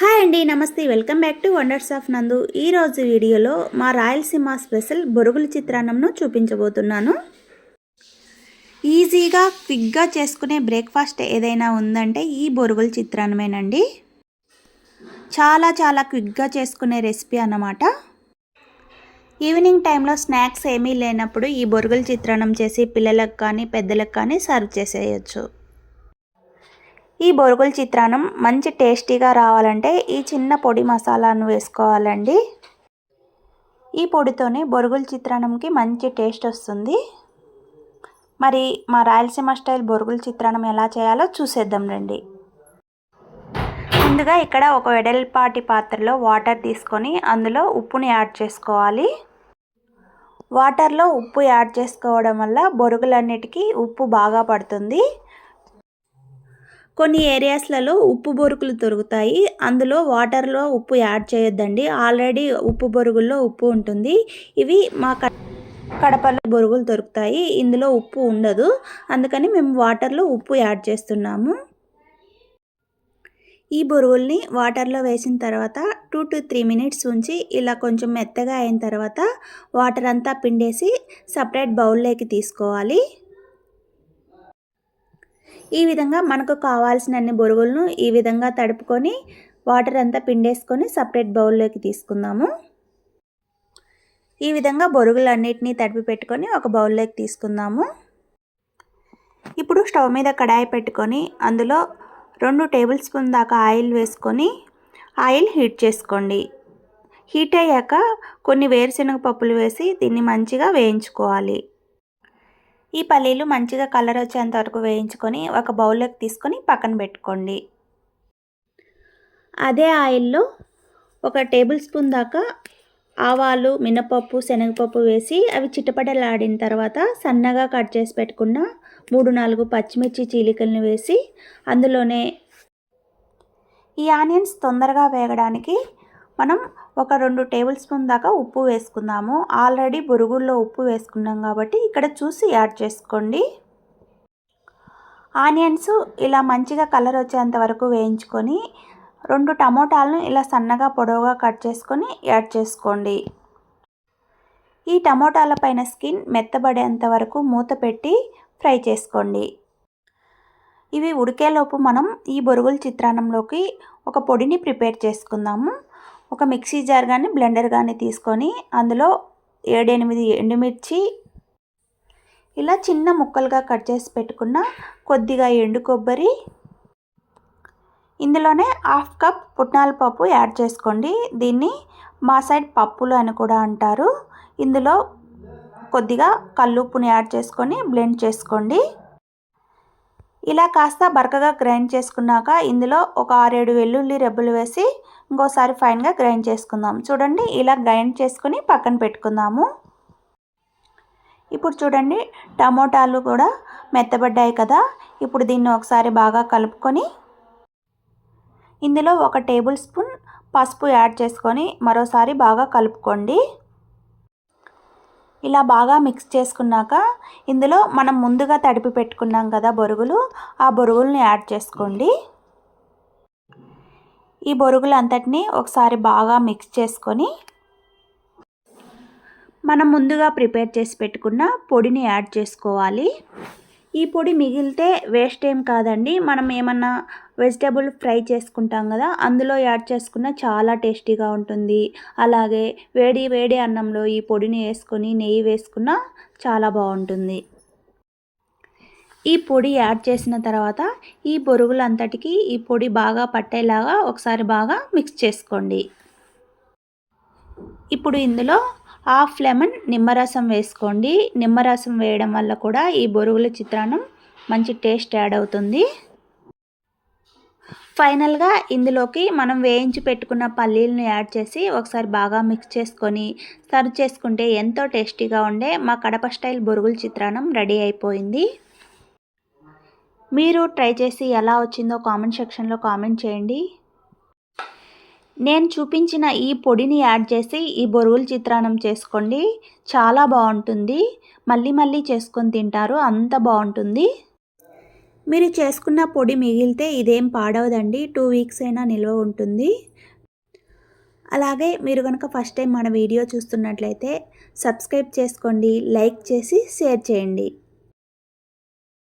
Hi అండి నమస్తే. Welcome back to wonders of Nandu. ఈరోజు వీడియోలో మా రాయలసీమ స్పెషల్ బొరుగుల చిత్రాన్నంను చూపించబోతున్నాను. ఈజీగా క్విక్గా చేసుకునే బ్రేక్ఫాస్ట్ ఏదైనా ఉందంటే ఈ బొరుగుల చిత్రాన్నమేనండి. చాలా చాలా క్విక్గా చేసుకునే రెసిపీ అన్నమాట. ఈవినింగ్ టైంలో స్నాక్స్ ఏమీ లేనప్పుడు ఈ బొరుగుల చిత్రాన్నం చేసి పిల్లలకు కానీ పెద్దలకు కానీ సర్వ్ చేసేయచ్చు. ఈ బొరుగుల చిత్రాన్నం మంచి టేస్టీగా రావాలంటే ఈ చిన్న పొడి మసాలాను వేసుకోవాలండి. ఈ పొడితోనే బొరుగుల చిత్రాన్నంకి మంచి టేస్ట్ వస్తుంది. మరి మా రాయలసీమ స్టైల్ బొరుగుల చిత్రాన్నం ఎలా చేయాలో చూసేద్దాం రండి. ముందుగా ఇక్కడ ఒక వెడల్పాటి పాత్రలో వాటర్ తీసుకొని అందులో ఉప్పుని యాడ్ చేసుకోవాలి. వాటర్లో ఉప్పు యాడ్ చేసుకోవడం వల్ల బొరుగులన్నిటికీ ఉప్పు బాగా పడుతుంది. కొన్ని ఏరియాస్లలో ఉప్పు బొరుగులు దొరుకుతాయి. అందులో వాటర్లో ఉప్పు యాడ్ చేయొద్దండి. ఆల్రెడీ ఉప్పు బొరుగుల్లో ఉప్పు ఉంటుంది. ఇవి మా కడపలో బొరుగులు దొరుకుతాయి. ఇందులో ఉప్పు ఉండదు. అందుకని మేము వాటర్లో ఉప్పు యాడ్ చేస్తున్నాము. ఈ బొరుగుల్ని వాటర్లో వేసిన తర్వాత టూ టు త్రీ మినిట్స్ ఉంచి ఇలా కొంచెం మెత్తగా అయిన తర్వాత వాటర్ అంతా పిండేసి సపరేట్ బౌల్లోకి తీసుకోవాలి. ఈ విధంగా మనకు కావాల్సినన్ని బొరుగులను ఈ విధంగా తడుపుకొని వాటర్ అంతా పిండేసుకొని సపరేట్ బౌల్లోకి తీసుకుందాము. ఈ విధంగా బొరుగులన్నిటినీ తడిపి పెట్టుకొని ఒక బౌల్లోకి తీసుకుందాము. ఇప్పుడు స్టవ్ మీద కడాయి పెట్టుకొని అందులో రెండు టేబుల్ స్పూన్ దాకా ఆయిల్ వేసుకొని ఆయిల్ హీట్ చేసుకోండి. హీట్ అయ్యాక కొన్ని వేరుశనగ పప్పులు వేసి దీన్ని మంచిగా వేయించుకోవాలి. ఈ పల్లీలు మంచిగా కలర్ వచ్చేంత వరకు వేయించుకొని ఒక బౌల్లోకి తీసుకొని పక్కన పెట్టుకోండి. అదే ఆయిల్లో ఒక టేబుల్ స్పూన్ దాకా ఆవాలు మినపప్పు శనగపప్పు వేసి అవి చిటపటలాడిన తర్వాత సన్నగా కట్ చేసి పెట్టుకున్న మూడు నాలుగు పచ్చిమిర్చి చీలికలను వేసి అందులోనే ఈ ఆనియన్స్ తొందరగా వేగడానికి మనం ఒక రెండు టేబుల్ స్పూన్ దాకా ఉప్పు వేసుకుందాము. ఆల్రెడీ బురుగుల్లో ఉప్పు వేసుకున్నాం కాబట్టి ఇక్కడ చూసి యాడ్ చేసుకోండి. ఆనియన్స్ ఇలా మంచిగా కలర్ వచ్చేంత వరకు వేయించుకొని రెండు టమోటాలను ఇలా సన్నగా పొడవుగా కట్ చేసుకొని యాడ్ చేసుకోండి. ఈ టమోటాల పైన స్కిన్ మెత్తబడేంత వరకు మూత పెట్టి ఫ్రై చేసుకోండి. ఇవి ఉడికేలోపు మనం ఈ బొరుగుల చిత్రాన్నంలోకి ఒక పొడిని ప్రిపేర్ చేసుకుందాము. ఒక మిక్సీ జార్ కానీ బ్లెండర్ కానీ తీసుకొని అందులో ఏడెనిమిది ఎండుమిర్చి ఇలా చిన్న ముక్కలుగా కట్ చేసి పెట్టుకున్న కొద్దిగా ఎండు కొబ్బరి ఇందులోనే హాఫ్ కప్ పుట్నాల పప్పు యాడ్ చేసుకోండి. దీన్ని మా సైడ్ పప్పులు అని కూడా అంటారు. ఇందులో కొద్దిగా కల్లుప్పుని యాడ్ చేసుకొని బ్లెండ్ చేసుకోండి. ఇలా కాస్త బరకగా గ్రైండ్ చేసుకున్నాక ఇందులో ఒక ఆరేడు వెల్లుల్లి రెబ్బలు వేసి ఇంకోసారి ఫైన్గా గ్రైండ్ చేసుకుందాం. చూడండి ఇలా గ్రైండ్ చేసుకుని పక్కన పెట్టుకుందాము. ఇప్పుడు చూడండి టమోటాలు కూడా మెత్తబడ్డాయి కదా. ఇప్పుడు దీన్ని ఒకసారి బాగా కలుపుకొని ఇందులో ఒక టేబుల్ స్పూన్ పసుపు యాడ్ చేసుకొని మరోసారి బాగా కలుపుకోండి. ఇలా బాగా మిక్స్ చేసుకున్నాక ఇందులో మనం ముందుగా తడిపి పెట్టుకున్నాం కదా బొరుగులు ఆ బొరుగులని యాడ్ చేసుకోండి. ఈ బొరుగులంతటిని ఒకసారి బాగా మిక్స్ చేసుకొని మనం ముందుగా ప్రిపేర్ చేసి పెట్టుకున్న పొడిని యాడ్ చేసుకోవాలి. ఈ పొడి మిగిలితే వేస్ట్ ఏం కాదండి. మనం ఏమన్నా వెజిటేబుల్ ఫ్రై చేసుకుంటాం కదా అందులో యాడ్ చేసుకున్న చాలా టేస్టీగా ఉంటుంది. అలాగే వేడి వేడి అన్నంలో ఈ పొడిని వేసుకొని నెయ్యి వేసుకున్న చాలా బాగుంటుంది. ఈ పొడి యాడ్ చేసిన తర్వాత ఈ బొరుగులంతటికి ఈ పొడి బాగా పట్టేలాగా ఒకసారి బాగా మిక్స్ చేసుకోండి. ఇప్పుడు ఇందులో హాఫ్ లెమన్ నిమ్మరసం వేసుకోండి. నిమ్మరసం వేయడం వల్ల కూడా ఈ బొరుగుల చిత్రాన్నం మంచి టేస్ట్ యాడ్ అవుతుంది. ఫైనల్గా ఇందులోకి మనం వేయించి పెట్టుకున్న పల్లీలను యాడ్ చేసి ఒకసారి బాగా మిక్స్ చేసుకొని సర్వ్ చేసుకుంటే ఎంతో టేస్టీగా ఉండే మా కడప స్టైల్ బొరుగుల చిత్రాన్నం రెడీ అయిపోయింది. మీరు ట్రై చేసి ఎలా వచ్చిందో కామెంట్ సెక్షన్లో కామెంట్ చేయండి. నేను చూపించిన ఈ పొడిని యాడ్ చేసి ఈ బొరుగుల చిత్రాన్నం చేసుకోండి. చాలా బాగుంటుంది. మళ్ళీ మళ్ళీ చేసుకొని తింటారు. అంత బాగుంటుంది. మీరు చేసుకున్న పొడి మిగిలితే ఇదేం పాడవదండి. టూ వీక్స్ అయినా నిల్వ ఉంటుంది. అలాగే మీరు కనుక ఫస్ట్ టైం మన వీడియో చూస్తున్నట్లయితే సబ్స్క్రైబ్ చేసుకోండి లైక్ చేసి షేర్ చేయండి.